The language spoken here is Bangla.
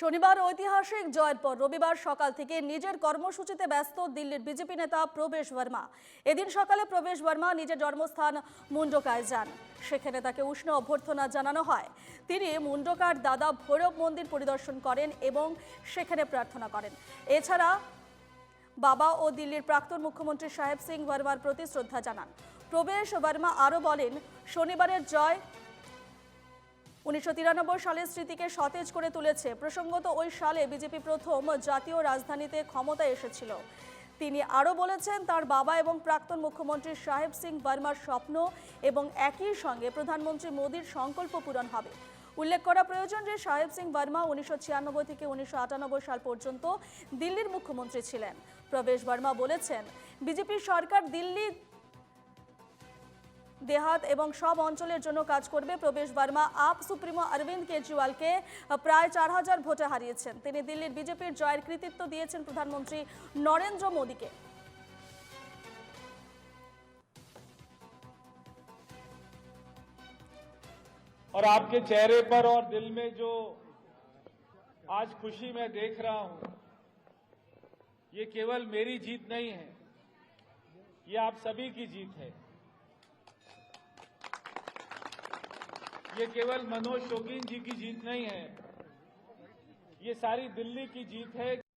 শনিবার ঐতিহাসিক জয়ের পর রবিবার সকাল থেকে নিজের কর্মসূচিতে ব্যস্ত দিল্লির বিজেপি নেতা প্রবেশ বর্মা। এদিন সকালে প্রবেশ বর্মা নিজের জন্মস্থান মুন্ডকায় যান। সেখানে তাকে উষ্ণ অভ্যর্থনা জানানো হয়। তিনি মুন্ডকার দাদা ভৈরব মন্দির পরিদর্শন করেন এবং সেখানে প্রার্থনা করেন। এছাড়া বাবা ও দিল্লির প্রাক্তন মুখ্যমন্ত্রী সাহেব সিং বর্মার প্রতি শ্রদ্ধা জানান। প্রবেশ বর্মা আরও বলেন, শনিবারের জয় উনিশশো তিরানব্বই সালের স্মৃতিকে সতেজ করে তুলেছে। প্রসঙ্গত ওই সালে বিজেপি প্রথম জাতীয় রাজধানীতে ক্ষমতায় এসেছিল। তিনি আরও বলেছেন, তার বাবা এবং প্রাক্তন মুখ্যমন্ত্রী সাহেব সিং বর্মার স্বপ্ন এবং একই সঙ্গে প্রধানমন্ত্রী মোদীর সংকল্প পূরণ হবে। উল্লেখ করা প্রয়োজন যে সাহেব সিং বর্মা উনিশশো ছিয়ানব্বই থেকে উনিশশো আটানব্বই সাল পর্যন্ত দিল্লির মুখ্যমন্ত্রী ছিলেন। প্রবেশ বর্মা বলেছেন, বিজেপি সরকার দিল্লি দেহাত এবং সব অঞ্চলের জন্য কাজ করবে প্রবেশ বর্মা আপ সুপ্রিমো অরবিন্দ কেজরিওয়ালকে প্রায় চার হাজার ভোটে হারিয়েছেন তিনি দিল্লির বিজেপির জয়ের কৃতিত্ব দিয়েছেন প্রধানমন্ত্রী নরেন্দ্র মোদীকে और आपके चेहरे पर और दिल में जो आज खुशी मैं देख रहा हूं ये केवल मेरी जीत नहीं है ये आप सभी की जीत है ये केवल मनोज शोकीन जी की जीत नहीं है। ये सारी दिल्ली की जीत है।